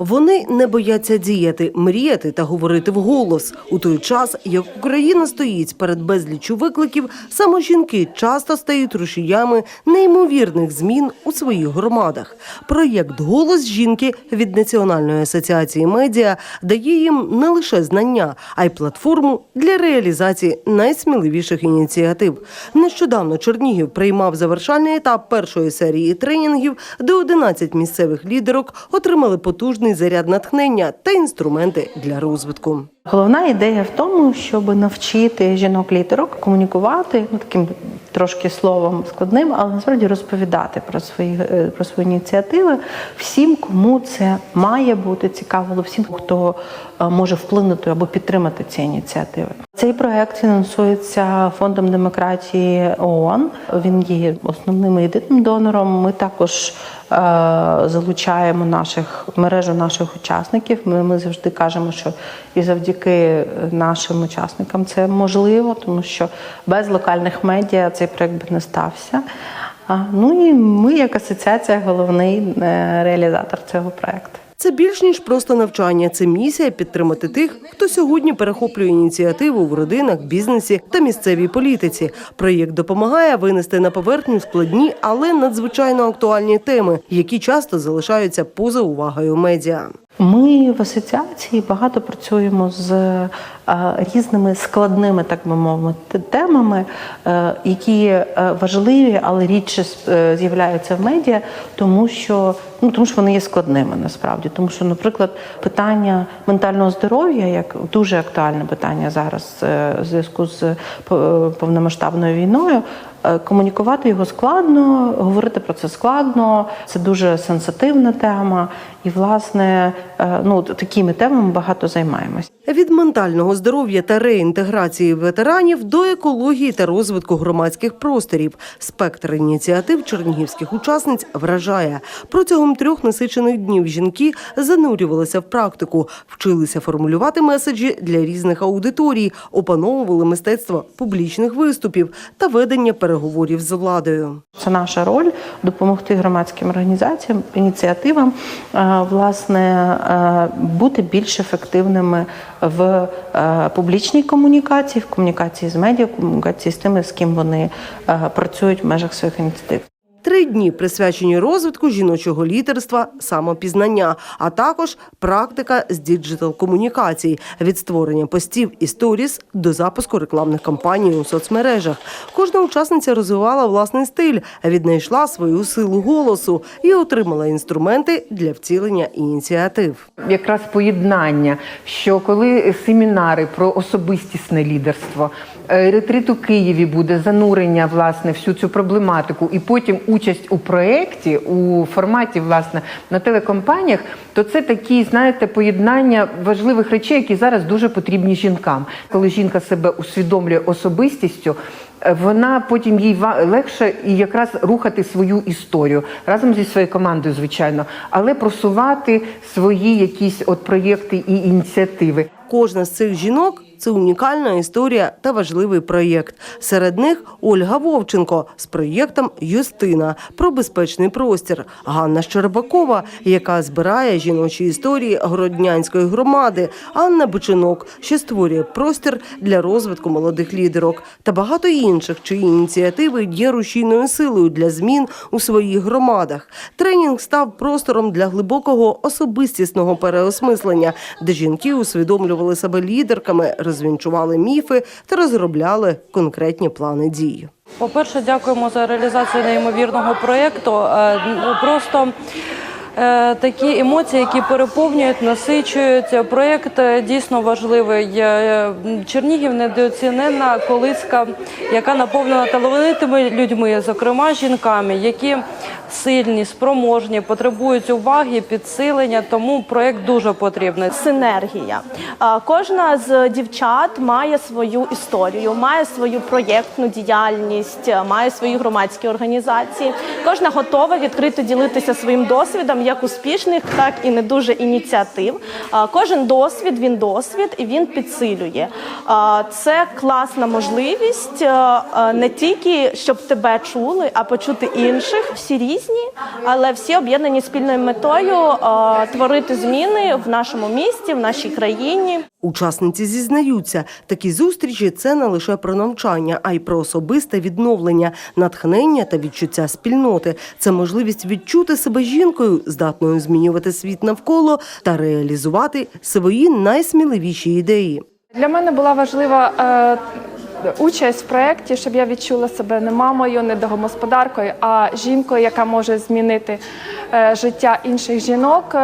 Вони не бояться діяти, мріяти та говорити вголос. У той час, як Україна стоїть перед безліччю викликів, саме жінки часто стають рушіями неймовірних змін у своїх громадах. Проєкт Голос жінки від Національної асоціації медіа дає їм не лише знання, а й платформу для реалізації найсміливіших ініціатив. Нещодавно Чернігів приймав завершальний етап першої серії тренінгів, де 11 місцевих лідерок отримали потужний заряд натхнення та інструменти для розвитку. Головна ідея в тому, щоб навчити жінок-лідерок комунікувати ну таким трошки словом складним, але насправді розповідати про свої е, про свої ініціативи всім, кому це має бути цікаво, всім, хто е, може вплинути або підтримати ці ініціативи. Цей проект фінансується фондом демократії ООН. Він є основним і єдиним донором. Ми також е, залучаємо наших мережу наших учасників. Ми, ми завжди кажемо, що і завдяки нашим учасникам це можливо, тому що без локальних медіа цей проект би не стався. А, ну і ми, як асоціація, головний е, реалізатор цього проекту. Це більш ніж просто навчання. Це місія підтримати тих, хто сьогодні перехоплює ініціативу в родинах, бізнесі та місцевій політиці. Проєкт допомагає винести на поверхню складні, але надзвичайно актуальні теми, які часто залишаються поза увагою медіа. Ми в асоціації багато працюємо з е, різними складними, так би мовити, темами, е, які е, важливі, але рідше з'являються в медіа, тому що ну тому що вони є складними насправді. Тому що, наприклад, питання ментального здоров'я, як дуже актуальне питання зараз в зв'язку з повномасштабною війною. Комунікувати його складно, говорити про це складно. Це дуже сенситивна тема, і власне ну такими темами багато займаємось. Від ментального здоров'я та реінтеграції ветеранів до екології та розвитку громадських просторів. Спектр ініціатив чернігівських учасниць вражає. Протягом трьох насичених днів жінки занурювалися в практику, вчилися формулювати меседжі для різних аудиторій, опановували мистецтво публічних виступів та ведення переговорів з владою. Це наша роль допомогти громадським організаціям, ініціативам е, власне е, бути більш ефективними в е, публічній комунікації, в комунікації з медіа, в комунікації з тими, з ким вони е, працюють в межах своїх ініціатив. Три дні присвячені розвитку жіночого лідерства, самопізнання, а також практика з діджитал-комунікацій від створення постів і сторіс до запуску рекламних кампаній у соцмережах. Кожна учасниця розвивала власний стиль, віднайшла свою силу голосу і отримала інструменти для втілення ініціатив. якраз поєднання, що коли семінари про особистісне лідерство, е, ретрит у Києві буде занурення власне всю цю проблематику, і потім участь у проєкті у форматі власне на телекомпаніях, то це такі, знаєте, поєднання важливих речей, які зараз дуже потрібні жінкам. Коли жінка себе усвідомлює особистістю. е, Вона потім їй легше і якраз рухати свою історію разом зі своєю командою, звичайно, але просувати свої якісь от проєкти і ініціативи. Кожна з цих жінок це унікальна історія та важливий проєкт. Серед них Ольга Вовченко з проєктом Юстина про безпечний простір, Ганна Щербакова, яка збирає жіночі історії Городнянської громади, Анна Бочинок, що створює простір для розвитку молодих лідерок, та багато інших, чиї ініціативи є рушійною силою для змін у своїх громадах. Тренінг став простором для глибокого особистісного переосмислення, де жінки усвідомлювали себе лідерками, розвінчували міфи та розробляли конкретні плани дій. По-перше, дякуємо за реалізацію неймовірного проєкту. Е, ну, Просто такі емоції, які переповнюють, насичують. Проєкт е, дійсно важливий. Е, Чернігів недооцінена колиска, яка наповнена талановитими людьми, зокрема жінками, які сильні, спроможні, потребують уваги, підсилення. Тому проєкт дуже потрібний. синергія. Кожна з дівчат має свою історію, має свою проєктну діяльність, має свої громадські організації. Кожна готова відкрито ділитися своїм досвідом як успішних, так і не дуже ініціатив. Кожен досвід він досвід і він підсилює. Це класна можливість не тільки щоб тебе чули, а почути інших. Всі різні, але всі об'єднані спільною метою творити зміни в нашому місті, в нашій країні. Учасниці зізнаються, такі зустрічі це не лише про навчання, а й про особисте відновлення, натхнення та відчуття спільноти. Це можливість відчути себе жінкою, здатною змінювати світ навколо та реалізувати свої найсміливіші ідеї. Для мене була важлива е, участь в проєкті, щоб я відчула себе не мамою, не домогосподаркою, а жінкою, яка може змінити е, життя інших жінок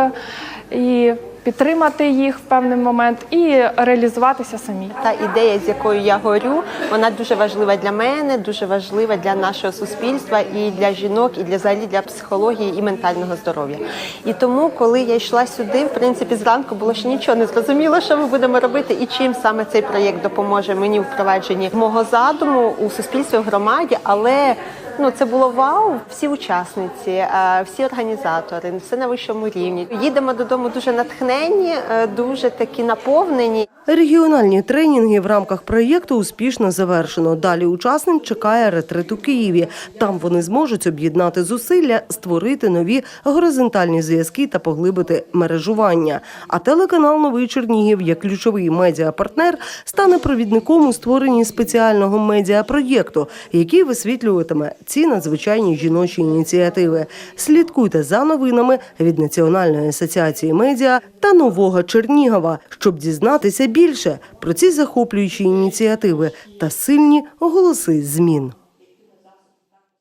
і підтримати їх в певний момент і реалізуватися самі. Та ідея, з якою я горю, вона дуже важлива для мене, дуже важлива для нашого суспільства і для жінок, і для взагалі для психології і ментального здоров'я. І тому, коли я йшла сюди, в принципі, зранку було ще нічого не зрозуміло, що ми будемо робити, і чим саме цей проєкт допоможе мені у впровадженні мого задуму у суспільстві, в громаді, але. Ну, це було вау. Всі учасниці, е, всі організатори, все на вищому рівні. Їдемо додому дуже натхненні, е, дуже такі наповнені. Регіональні тренінги в рамках проєкту успішно завершено. Далі учасник чекає ретрит у Києві. Там вони зможуть об'єднати зусилля, створити нові горизонтальні зв'язки та поглибити мережування. А телеканал Новий Чернігів, як ключовий медіапартнер, стане провідником у створенні спеціального медіапроєкту, який висвітлюватиме ці надзвичайні жіночі ініціативи. Слідкуйте за новинами від Національної асоціації медіа та нового Чернігова, щоб дізнатися більше про ці захоплюючі ініціативи та сильні голоси змін.